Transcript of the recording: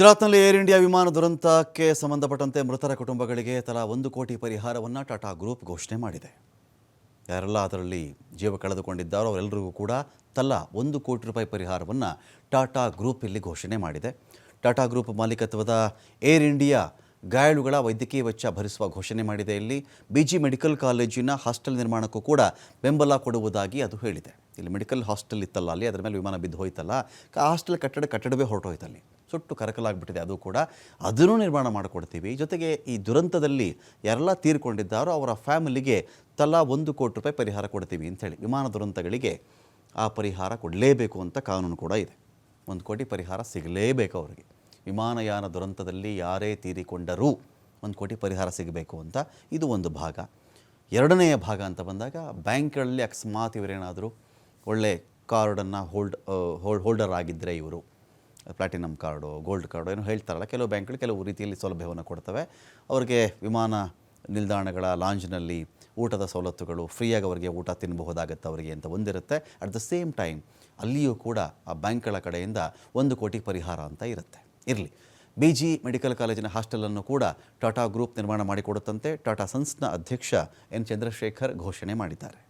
ಗುಜರಾತ್ನಲ್ಲಿ air India ವಿಮಾನ ದುರಂತಕ್ಕೆ ಸಂಬಂಧಪಟ್ಟಂತೆ ಮೃತರ ಕುಟುಂಬಗಳಿಗೆ ತಲಾ ಒಂದು ಕೋಟಿ ಪರಿಹಾರವನ್ನು ಟಾಟಾ ಗ್ರೂಪ್ ಘೋಷಣೆ ಮಾಡಿದೆ. ಯಾರೆಲ್ಲ ಅದರಲ್ಲಿ ಜೀವ ಕಳೆದುಕೊಂಡಿದ್ದಾರೋ ಅವರೆಲ್ಲರಿಗೂ ಕೂಡ ತಲಾ ಒಂದು ಕೋಟಿ ರೂಪಾಯಿ ಪರಿಹಾರವನ್ನು ಟಾಟಾ ಗ್ರೂಪ್ ಇಲ್ಲಿ ಘೋಷಣೆ ಮಾಡಿದೆ. ಟಾಟಾ ಗ್ರೂಪ್ ಮಾಲೀಕತ್ವದ ಏರ್ ಇಂಡಿಯಾ ಗಾಯಾಳುಗಳ ವೈದ್ಯಕೀಯ ವೆಚ್ಚ ಭರಿಸುವ ಘೋಷಣೆ ಮಾಡಿದೆ ಇಲ್ಲಿ. ಬಿ ಜಿ ಮೆಡಿಕಲ್ ಕಾಲೇಜಿನ ಹಾಸ್ಟೆಲ್ ನಿರ್ಮಾಣಕ್ಕೂ ಕೂಡ ಬೆಂಬಲ ಕೊಡುವುದಾಗಿ ಅದು ಹೇಳಿದೆ. ಇಲ್ಲಿ ಮೆಡಿಕಲ್ ಹಾಸ್ಟೆಲ್ ಇತ್ತಲ್ಲ ಅಲ್ಲಿ, ಅದರ ಮೇಲೆ ವಿಮಾನ ಬಿದ್ದು ಹೋಯ್ತಲ್ಲ. ಹಾಸ್ಟೆಲ್ ಕಟ್ಟಡ ಕಟ್ಟಡವೇ ಹೊರಟೋಯ್ತಲ್ಲಿ. ಸುಟ್ಟು ಕರಕಲಾಗ್ಬಿಟ್ಟಿದೆ ಅದು ಕೂಡ. ಅದನ್ನು ನಿರ್ಮಾಣ ಮಾಡಿಕೊಡ್ತೀವಿ. ಜೊತೆಗೆ ಈ ದುರಂತದಲ್ಲಿ ಯಾರೆಲ್ಲ ತೀರ್ಕೊಂಡಿದ್ದಾರೋ ಅವರ ಫ್ಯಾಮಿಲಿಗೆ ತಲಾ ಒಂದು ಕೋಟಿ ರೂಪಾಯಿ ಪರಿಹಾರ ಕೊಡ್ತೀವಿ ಅಂಥೇಳಿ ವಿಮಾನ ದುರಂತಗಳಿಗೆ ಆ ಪರಿಹಾರ ಕೊಡಲೇಬೇಕು ಅಂತ ಕಾನೂನು ಕೂಡ ಇದೆ. ಒಂದು ಕೋಟಿ ಪರಿಹಾರ ಸಿಗಲೇಬೇಕು ಅವರಿಗೆ. ವಿಮಾನಯಾನ ದುರಂತದಲ್ಲಿ ಯಾರೇ ತೀರಿಕೊಂಡರೂ ಒಂದು ಕೋಟಿ ಪರಿಹಾರ ಸಿಗಬೇಕು ಅಂತ ಇದು ಒಂದು ಭಾಗ. ಎರಡನೆಯ ಭಾಗ ಅಂತ ಬಂದಾಗ ಬ್ಯಾಂಕ್ಗಳಲ್ಲಿ ಅಕಸ್ಮಾತ್ ಇವರೇನಾದರೂ ಒಳ್ಳೆ ಕಾರ್ಡನ್ನು ಹೋಲ್ಡ್ ಹೋಲ್ಡ್ ಹೋಲ್ಡರ್ ಆಗಿದ್ದರೆ ಇವರು. ಪ್ಲಾಟಿನಮ್ ಕಾರ್ಡು, ಗೋಲ್ಡ್ ಕಾರ್ಡು ಏನೋ ಹೇಳ್ತಾರಲ್ಲ, ಕೆಲವು ಬ್ಯಾಂಕ್ಗಳು ಕೆಲವು ರೀತಿಯಲ್ಲಿ ಸೌಲಭ್ಯವನ್ನು ಕೊಡ್ತವೆ. ಅವರಿಗೆ ವಿಮಾನ ನಿಲ್ದಾಣಗಳ ಲಾಂಜ್ನಲ್ಲಿ ಊಟದ ಸವಲತ್ತುಗಳು, ಫ್ರೀಯಾಗಿ ಅವರಿಗೆ ಊಟ ತಿನ್ನಬಹುದಾಗತ್ತೆ ಅವರಿಗೆ ಅಂತ ಒಂದಿರುತ್ತೆ. ಅಟ್ ದ ಸೇಮ್ ಟೈಮ್ ಅಲ್ಲಿಯೂ ಕೂಡ ಆ ಬ್ಯಾಂಕ್ಗಳ ಕಡೆಯಿಂದ ಒಂದು ಕೋಟಿ ಪರಿಹಾರ ಅಂತ ಇರುತ್ತೆ. ಇರಲಿ. ಬಿ ಜಿ ಮೆಡಿಕಲ್ ಕಾಲೇಜಿನ ಹಾಸ್ಟೆಲನ್ನು ಕೂಡ ಟಾಟಾ ಗ್ರೂಪ್ ನಿರ್ಮಾಣ ಮಾಡಿಕೊಡುತ್ತಂತೆ. ಟಾಟಾ ಸನ್ಸ್ನ ಅಧ್ಯಕ್ಷ ಎನ್ ಚಂದ್ರಶೇಖರ್ ಘೋಷಣೆ ಮಾಡಿದ್ದಾರೆ.